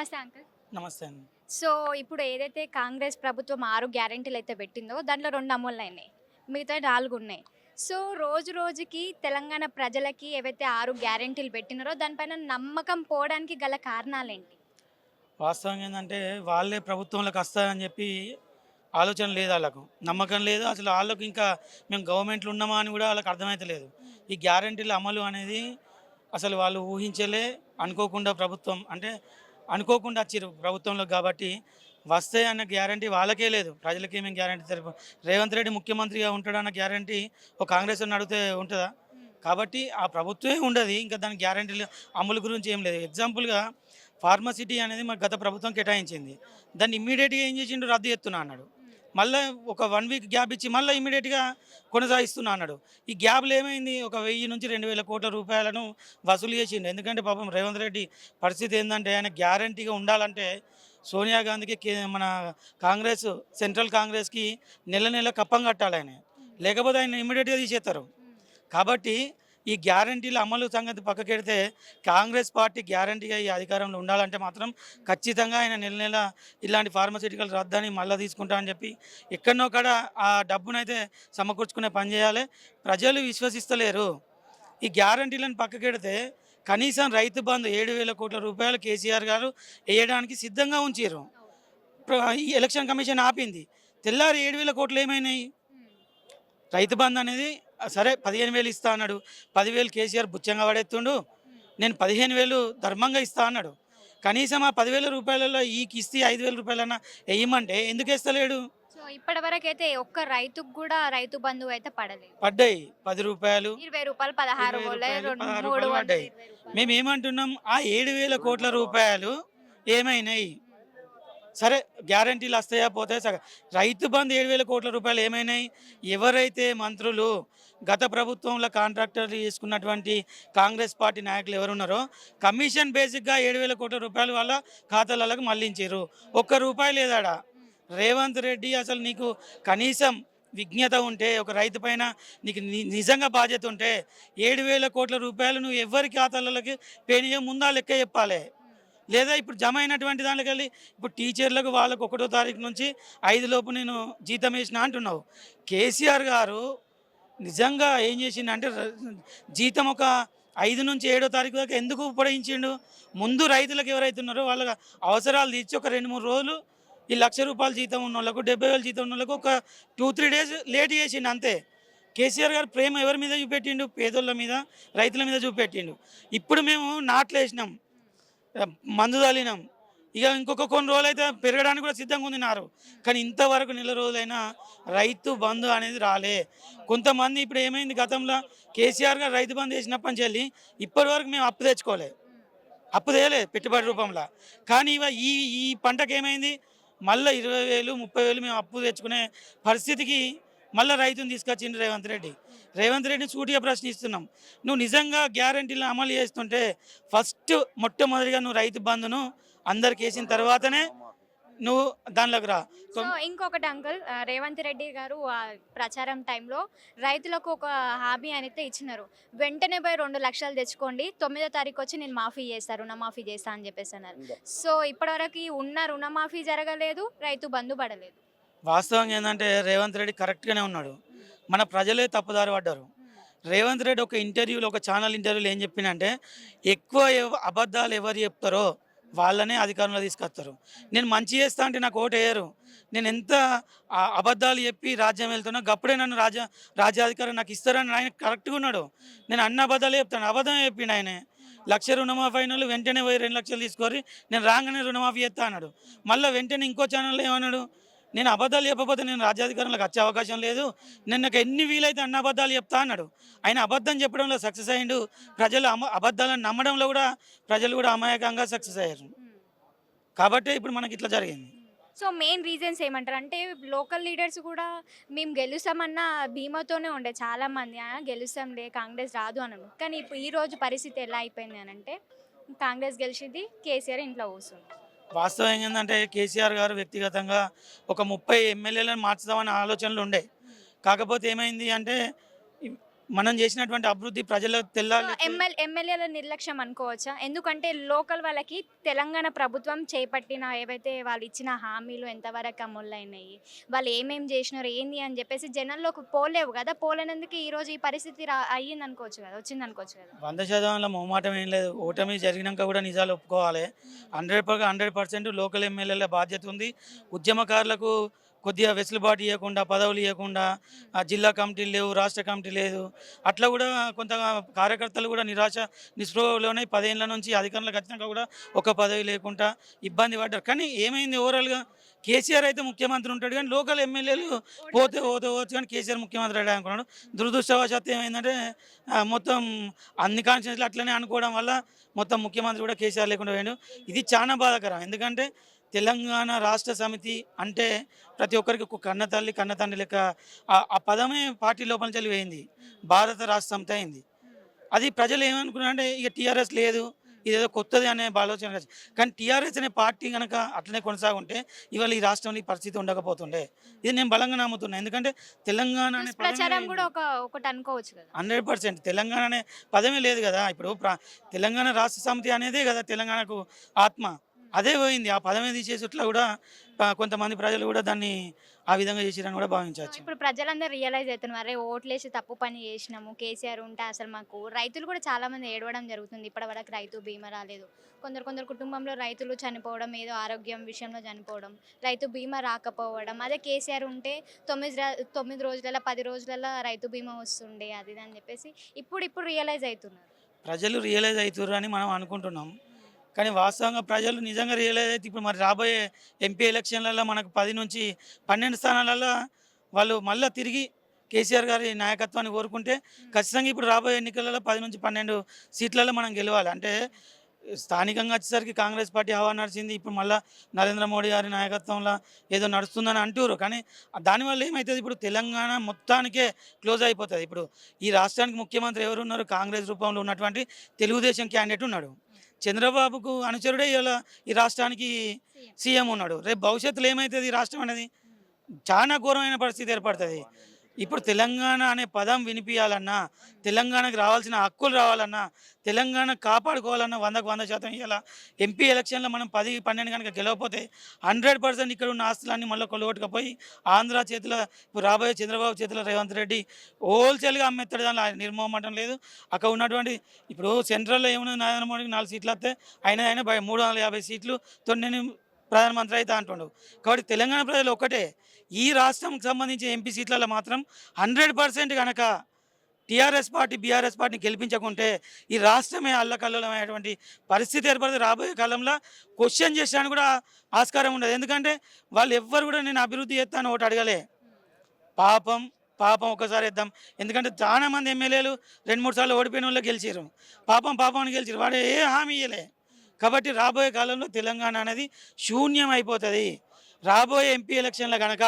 నమస్తే అంకుల్. నమస్తే అండి. సో ఇప్పుడు ఏదైతే కాంగ్రెస్ ప్రభుత్వం ఆరు గ్యారెంటీలు అయితే పెట్టిందో దాంట్లో రెండు అమలు అయినాయి. మిగతా నాలుగు ఉన్నాయి. సో రోజు రోజుకి తెలంగాణ ప్రజలకి ఏవైతే ఆరు గ్యారెంటీలు పెట్టినారో దానిపైన నమ్మకం పోవడానికి గల కారణాలేంటి? వాస్తవం ఏంటంటే వాళ్ళే ప్రభుత్వంలోకి వస్తారని చెప్పి ఆలోచన లేదు వాళ్ళకు. నమ్మకం లేదు. అసలు వాళ్ళకు ఇంకా మేము గవర్నమెంట్లో ఉన్నామా అని కూడా వాళ్ళకి అర్థమైతలేదు. ఈ గ్యారంటీల అమలు అనేది అసలు వాళ్ళు ఊహించలే అనుకోకుండా ప్రభుత్వం అంటే అనుకోకుండా వచ్చారు ప్రభుత్వంలో కాబట్టి వస్తే అన్న గ్యారంటీ వాళ్ళకే లేదు. ప్రజలకి మేము గ్యారంటీ తెలుపు రేవంత్ రెడ్డి ముఖ్యమంత్రిగా ఉంటాడన్న గ్యారంటీ ఒక కాంగ్రెస్ అడిగితే ఉంటుందా? కాబట్టి ఆ ప్రభుత్వమే ఉండదు. ఇంకా దాని గ్యారంటీలు అమలు గురించి ఏం లేదు. ఎగ్జాంపుల్గా ఫార్మసిటీ అనేది మాకు గత ప్రభుత్వం కేటాయించింది. దాన్ని ఇమ్మీడియట్గా ఏం చేసిండు? రద్దు చేస్తున్నా అన్నాడు. మళ్ళీ ఒక వన్ వీక్ గ్యాప్ ఇచ్చి మళ్ళీ ఇమీడియట్గా కొనసాగిస్తున్నా అన్నాడు. ఈ గ్యాప్లో ఏమైంది? ఒక వెయ్యి నుంచి రెండు వేల కోట్ల రూపాయలను వసూలు చేసిండు. ఎందుకంటే పాపం రేవంత్ రెడ్డి పరిస్థితి ఏంటంటే ఆయన గ్యారంటీగా ఉండాలంటే సోనియా గాంధీకి మన కాంగ్రెస్ సెంట్రల్ కాంగ్రెస్కి నెల నెల కప్పం కట్టాలి ఆయన. లేకపోతే ఆయన ఇమీడియట్గా తీసేస్తారు. కాబట్టి ఈ గ్యారంటీల అమలు సంగతి పక్కకెడితే కాంగ్రెస్ పార్టీ గ్యారంటీగా ఈ అధికారంలో ఉండాలంటే మాత్రం ఖచ్చితంగా ఆయన నెల నెల ఇలాంటి ఫార్మసిటికల్ రద్దని మళ్ళీ తీసుకుంటా అని చెప్పి ఎక్కడనో కాడ ఆ డబ్బునైతే సమకూర్చుకునే పని చేయాలి. ప్రజలు విశ్వసిస్తలేరు. ఈ గ్యారంటీలను పక్కకెడితే కనీసం రైతు బంధు ఏడు వేల కోట్ల రూపాయలు కేసీఆర్ గారు వేయడానికి సిద్ధంగా ఉంచారు ఈ ఎలక్షన్ కమిషన్ ఆపింది. తెల్లారి ఏడు వేల కోట్లు ఏమైనాయి? రైతు బంధు అనేది సరే పదిహేను వేలు ఇస్తా అన్నాడు. పదివేలు కేసీఆర్ బుచ్చంగా పడేస్తుండు నేను పదిహేను వేలు ధర్మంగా ఇస్తా అన్నాడు. కనీసం ఆ పదివేల రూపాయలలో ఈ కిస్తీ ఐదు వేల రూపాయలన్నా వేయమంటే ఎందుకు వేస్తలేడు? సో ఇప్పటి వరకు అయితే ఒక్క రైతుకు కూడా రైతు బంధువు అయితే పడలేదు. పడ్డాయి. పది రూపాయలు ఇరవై రూపాయలు పదహారు పడ్డాయి. మేము ఏమంటున్నాం ఆ ఏడు వేల కోట్ల రూపాయలు ఏమైనాయి? సరే గ్యారంటీలు వస్తాయా పోతాయా సరే రైతు బంధు ఏడు వేల కోట్ల రూపాయలు ఏమైనాయి? ఎవరైతే మంత్రులు గత ప్రభుత్వంలో కాంట్రాక్టర్లు చేసుకున్నటువంటి కాంగ్రెస్ పార్టీ నాయకులు ఎవరున్నారో కమిషన్ బేసిక్గా ఏడు వేల కోట్ల రూపాయలు వాళ్ళ ఖాతాలకు మళ్ళించారు. ఒక్క రూపాయి లేదాడా? రేవంత్ రెడ్డి అసలు నీకు కనీసం విజ్ఞత ఉంటే ఒక రైతు పైన నీకు ని- నిజంగా బాధ్యత ఉంటే ఏడు వేల కోట్ల రూపాయలు నువ్వు ఎవరి ఖాతాలకి పేనియో ముందా లెక్క చెప్పాలి. లేదా ఇప్పుడు జమ అయినటువంటి దాంట్లోకి వెళ్ళి ఇప్పుడు టీచర్లకు వాళ్ళకు ఒకటో తారీఖు నుంచి ఐదు లోపు నేను జీతం వేసిన అంటున్నావు. కేసీఆర్ గారు నిజంగా ఏం చేసిండు జీతం ఒక ఐదు నుంచి ఏడో తారీఖు దాకా ఎందుకు పొడిగించిండు ముందు రైతులకు ఎవరైతే ఉన్నారో వాళ్ళ అవసరాలు తీర్చి ఒక రెండు మూడు రోజులు ఈ లక్ష రూపాయల జీతం ఉన్న వాళ్ళకు డెబ్బై వేల జీతం ఉన్న వాళ్ళకు ఒక టూ త్రీ డేస్ లేట్ చేసిండు అంతే. కేసీఆర్ గారు ప్రేమ ఎవరి మీద చూపెట్టిండు? పేదోళ్ళ మీద రైతుల మీద చూపెట్టిండు. ఇప్పుడు మేము నాట్లు వేసినాం. మందు తల్లినాం ఇక ఇంకొక కొన్ని రోజులు అయితే పెరగడానికి కూడా సిద్ధంగా ఉంది నారు. కానీ ఇంతవరకు నెల రోజులైనా రైతు బంధు అనేది రాలే. కొంతమంది ఇప్పుడు ఏమైంది గతంలో? కేసీఆర్ గారు రైతు బంధు వేసినప్పటి నుంచి వెళ్ళి ఇప్పటి వరకు మేము అప్పు తెచ్చుకోలే. అప్పు తేలే పెట్టుబడి రూపంలో. కానీ ఇవ ఈ ఈ పంటకు ఏమైంది? మళ్ళీ ఇరవై వేలు ముప్పై వేలు మేము అప్పు తెచ్చుకునే పరిస్థితికి మళ్ళీ రైతుని తీసుకొచ్చిండు రేవంత్ రెడ్డి. రేవంత్ రెడ్డిని సూటిగా ప్రశ్నిస్తున్నాం. నువ్వు నిజంగా గ్యారంటీలు అమలు చేస్తుంటే ఫస్ట్ మొట్టమొదటిగా నువ్వు రైతు బంధును అందరికి వేసిన తర్వాతనే నువ్వు దానిలోకి రా. సో ఇంకొకటి అంకుల్ రేవంత్ రెడ్డి గారు ఆ ప్రచారం టైంలో రైతులకు ఒక హామీ అయితే ఇచ్చినారు. వెంటనే పోయి రెండు లక్షలు తెచ్చుకోండి తొమ్మిదో తారీఖు వచ్చి నేను మాఫీ చేస్తా రుణమాఫీ చేస్తా అని చెప్పేసి అన్నారు. సో ఇప్పటివరకు ఉన్న రుణమాఫీ జరగలేదు రైతు బంధు పడలేదు. వాస్తవంగా ఏంటంటే రేవంత్ రెడ్డి కరెక్ట్గానే ఉన్నాడు. మన ప్రజలే తప్పుదారి పడ్డారు. రేవంత్ రెడ్డి ఒక ఇంటర్వ్యూలో ఒక ఛానల్ ఇంటర్వ్యూలో ఏం చెప్పిందంటే ఎక్కువ అబద్ధాలు ఎవరు చెప్తారో వాళ్ళనే అధికారంలో తీసుకొస్తారు. నేను మంచి చేస్తా అంటే నాకు ఓటు వేయరు. నేను ఎంత అబద్ధాలు చెప్పి రాజ్యం వెళ్తున్నా గప్పుడే నన్ను రాజ్య రాజ్యాధికారం నాకు ఇస్తారని ఆయన కరెక్ట్గా ఉన్నాడు. నేను అన్ని అబద్ధాలు చెప్తాను. అబద్ధం చెప్పిండు ఆయనే. లక్ష రుణమాఫీ అయిన వెంటనే పోయి రెండు లక్షలు తీసుకొని నేను రాగానే రుణమాఫీ చేస్తా అన్నాడు. మళ్ళీ వెంటనే ఇంకో ఛానల్లో ఏమన్నాడు? నేను అబద్ధాలు చెప్పకపోతే నేను రాజ్యాధికారంలోకి వచ్చే అవకాశం లేదు. నేను నాకు ఎన్ని వీలైతే అన్న అబద్ధాలు చెప్తా అన్నాడు. ఆయన అబద్ధం చెప్పడంలో సక్సెస్ అయ్యిండు. ప్రజలు అమ అబద్ధాలను నమ్మడంలో కూడా ప్రజలు కూడా అమాయకంగా సక్సెస్ అయ్యారు. కాబట్టి ఇప్పుడు మనకి ఇట్లా జరిగింది. సో మెయిన్ రీజన్స్ ఏమంటారు? అంటే లోకల్ లీడర్స్ కూడా మేము గెలుస్తామన్న భీమాతోనే ఉండే చాలా మంది గెలుస్తాంలే కాంగ్రెస్ రాదు అన్నాడు. అన్నారు. కానీ ఇప్పుడు ఈ రోజు పరిస్థితి ఎలా అయిపోయింది అని అంటే కాంగ్రెస్ గెలిచింది కేసీఆర్ ఇంట్లో కూర్చుంది వాస్తవం ఏంటంటే కేసీఆర్ గారు వ్యక్తిగతంగా ఒక ముప్పై ఎమ్మెల్యేలను మార్చుదామనే ఆలోచనలు ఉండే. కాకపోతే ఏమైంది అంటే మనం చేసినటువంటి అభివృద్ధి ప్రజలకు తెల్లాలి ఎమ్మెల్యే ఎమ్మెల్యేల నిర్లక్ష్యం అనుకోవచ్చా? ఎందుకంటే లోకల్ వాళ్ళకి తెలంగాణ ప్రభుత్వం చేపట్టిన ఏవైతే వాళ్ళు ఇచ్చిన హామీలు ఎంతవరకు అమలైనాయి వాళ్ళు ఏమేం చేసినారు ఏంది అని చెప్పేసి జనంలోకి పోలేవు కదా. పోలేనందుకు ఈ రోజు ఈ పరిస్థితి అయ్యింది అనుకోవచ్చు కదా వచ్చింది అనుకోవచ్చు కదా. వంద శాతంలో మొహమాటం ఏం లేదు. ఓటమి జరిగినాక కూడా నిజాలు ఒప్పుకోవాలి. హండ్రెడ్ హండ్రెడ్ పర్సెంట్ లోకల్ ఎమ్మెల్యేల బాధ్యత ఉంది. ఉద్యమకారులకు కొద్దిగా వెసులుబాటు ఇవ్వకుండా పదవులు ఇవ్వకుండా జిల్లా కమిటీ లేవు రాష్ట్ర కమిటీ లేదు. అట్లా కూడా కొంత కార్యకర్తలు కూడా నిరాశ నిస్పృహలోనే పదేళ్ళ నుంచి అధికారంలోకి వచ్చినాక కూడా ఒక పదవి లేకుండా ఇబ్బంది పడ్డారు. కానీ ఏమైంది ఓవరాల్గా కేసీఆర్ అయితే ముఖ్యమంత్రి ఉంటాడు కానీ లోకల్ ఎమ్మెల్యేలు పోతే పోతే పోవచ్చు కానీ కేసీఆర్ ముఖ్యమంత్రి అయ్యాడు అనుకున్నాడు. దురదృష్టవశాత్తు ఏమైందంటే మొత్తం అన్ని కాన్స్టిట్యూన్సీలు అట్లనే అనుకోవడం వల్ల మొత్తం ముఖ్యమంత్రి కూడా కేసీఆర్ లేకుండా పోయాడు. ఇది చాలా బాధాకరం. ఎందుకంటే తెలంగాణ రాష్ట్ర సమితి అంటే ప్రతి ఒక్కరికి ఒక కన్న తల్లి కన్న తండ్రి లెక్క ఆ- పదమే పార్టీ లోపల నుంచి వేయింది. భారత రాష్ట్ర సమితి అయింది. అది ప్రజలు ఏమనుకున్నారంటే ఇక టీఆర్ఎస్ లేదు ఇదేదో కొత్తది అనే ఆలోచన. కానీ టీఆర్ఎస్ అనే పార్టీ కనుక అట్లనే కొనసాగుంటే ఇవాళ ఈ రాష్ట్రంలో ఈ పరిస్థితి ఉండకపోతుండే. ఇది నేను బలంగా నమ్ముతున్నా. ఎందుకంటే తెలంగాణ అనే ప్రచారం కూడా ఒక ఒకటి అనుకోవచ్చు కదా. హండ్రెడ్ పర్సెంట్ తెలంగాణ అనే పదమే లేదు కదా. ఇప్పుడు తెలంగాణ రాష్ట్ర సమితి అనేదే కదా తెలంగాణకు ఆత్మ. అదే పోయింది. ఆ పదమే తీసేసట్లా కూడా కొంతమంది ప్రజలు కూడా దాన్ని ఆ విధంగా చేసిరని కూడా భావించవచ్చు. ఇప్పుడు ప్రజలందరూ రియలైజ్ అవుతున్నారు అరే ఓట్లేసి తప్పు పని చేసినాము. కేసీఆర్ ఉంటే అసలు మాకు రైతులు కూడా చాలా మంది ఏడవడం జరుగుతుంది. ఇప్పటివరకు రైతు బీమా రాలేదు. కొందరు కొందరు కుటుంబంలో రైతులు చనిపోవడం ఏదో ఆరోగ్యం విషయంలో చనిపోవడం రైతు బీమా రాకపోవడం అదే కేసీఆర్ ఉంటే తొమ్మిది తొమ్మిది రోజులలో పది రోజులలో రైతు బీమా వస్తుండే అది అని చెప్పేసి ఇప్పుడు ఇప్పుడు రియలైజ్ అవుతున్నారు. ప్రజలు రియలైజ్ అవుతారు అని మనం అనుకుంటున్నాం. కానీ వాస్తవంగా ప్రజలు నిజంగా రియలైజ్ అయితే ఇప్పుడు మరి రాబోయే ఎంపీ ఎలక్షన్లలో మనకు పది నుంచి పన్నెండు స్థానాలలో వాళ్ళు మళ్ళీ తిరిగి కేసీఆర్ గారి నాయకత్వాన్ని కోరుకుంటే ఖచ్చితంగా ఇప్పుడు రాబోయే ఎన్నికలలో పది నుంచి పన్నెండు సీట్లలో మనం గెలవాలి. అంటే స్థానికంగా వచ్చేసరికి కాంగ్రెస్ పార్టీ హవా నడిచింది. ఇప్పుడు మళ్ళీ నరేంద్ర మోడీ గారి నాయకత్వంలో ఏదో నడుస్తుందని అంటారు కానీ దానివల్ల ఏమవుతుంది ఇప్పుడు తెలంగాణ మొత్తానికే క్లోజ్ అయిపోతుంది. ఇప్పుడు ఈ రాష్ట్రానికి ముఖ్యమంత్రి ఎవరు ఉన్నారు కాంగ్రెస్ రూపంలో ఉన్నటువంటి తెలుగుదేశం క్యాండిడేట్ ఉన్నాడు. చంద్రబాబుకు అనుచరుడే ఇలా ఈ రాష్ట్రానికి సీఎం. ఉన్నాడు. రేపు భవిష్యత్తులో ఏమవుతుంది ఈ రాష్ట్రం అనేది? చాలా ఘోరమైన పరిస్థితి ఏర్పడుతుంది. ఇప్పుడు తెలంగాణ అనే పదం వినిపించాలన్నా తెలంగాణకు రావాల్సిన హక్కులు రావాలన్నా తెలంగాణ కాపాడుకోవాలన్నా వందకు వంద శాతం ఇలా ఎంపీ ఎలక్షన్లో మనం పది పన్నెండు కనుక గెలవపోతే హండ్రెడ్ పర్సెంట్ ఇక్కడ ఉన్న ఆస్తులన్నీ మళ్ళీ కొలగొట్టుకపోయి ఆంధ్ర చేతిలో ఇప్పుడు రాబోయే చంద్రబాబు చేతిలో రేవంత్ రెడ్డి హోల్సేల్గా అమ్మేస్తాడు దానిలో ఆయన నిర్మోహమాటం లేదు. అక్కడ ఉన్నటువంటి ఇప్పుడు సెంట్రల్లో ఏమున్నది? నరేంద్ర మోడీకి నాలుగు సీట్లు వస్తే ఆయన ఆయన మూడు వందల యాభై సీట్లు తొమ్మిది ప్రధానమంత్రి అయితే అంటుండు. కాబట్టి తెలంగాణ ప్రజలు ఒక్కటే. ఈ రాష్ట్రంకి సంబంధించిన ఎంపీ సీట్లలో మాత్రం హండ్రెడ్ పర్సెంట్ కనుక టీఆర్ఎస్ పార్టీ బీఆర్ఎస్ పార్టీని గెలిపించకుంటే ఈ రాష్ట్రమే అల్లకల్లోలమైనటువంటి పరిస్థితి ఏర్పడుతుంది రాబోయే కాలంలో క్వశ్చన్ చేసడానికి కూడా ఆస్కారం ఉండదు. ఎందుకంటే వాళ్ళు ఎవ్వరు కూడా నేను అభివృద్ధి చేస్తాను ఒకటి అడగలే. పాపం పాపం ఒకసారి ఇద్దాం ఎందుకంటే చాలా మంది ఎమ్మెల్యేలు రెండు మూడు సార్లు ఓడిపోయిన వాళ్ళు గెలిచారు పాపం పాపం అని గెలిచారు వాడు ఏ హామీ ఇయ్యలే. కాబట్టి రాబోయే కాలంలో తెలంగాణ అనేది శూన్యం అయిపోతుంది రాబోయే ఎంపీ ఎలక్షన్ల కనుక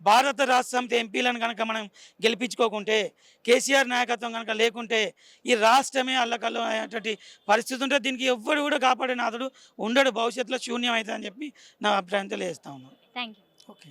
భారత రాష్ట్ర సమితి ఎంపీలను కనుక మనం గెలిపించుకోకుంటే కేసీఆర్ నాయకత్వం కనుక లేకుంటే ఈ రాష్ట్రమే అల్లకల్లో అయ్యేటువంటి పరిస్థితి ఉంటే దీనికి ఎవ్వడు కూడా కాపాడే నాథుడు ఉండడు. భవిష్యత్తులో శూన్యం అవుతుందని చెప్పి నా అభిప్రాయం తెలియజేస్తా ఉన్నాను. Thank you okay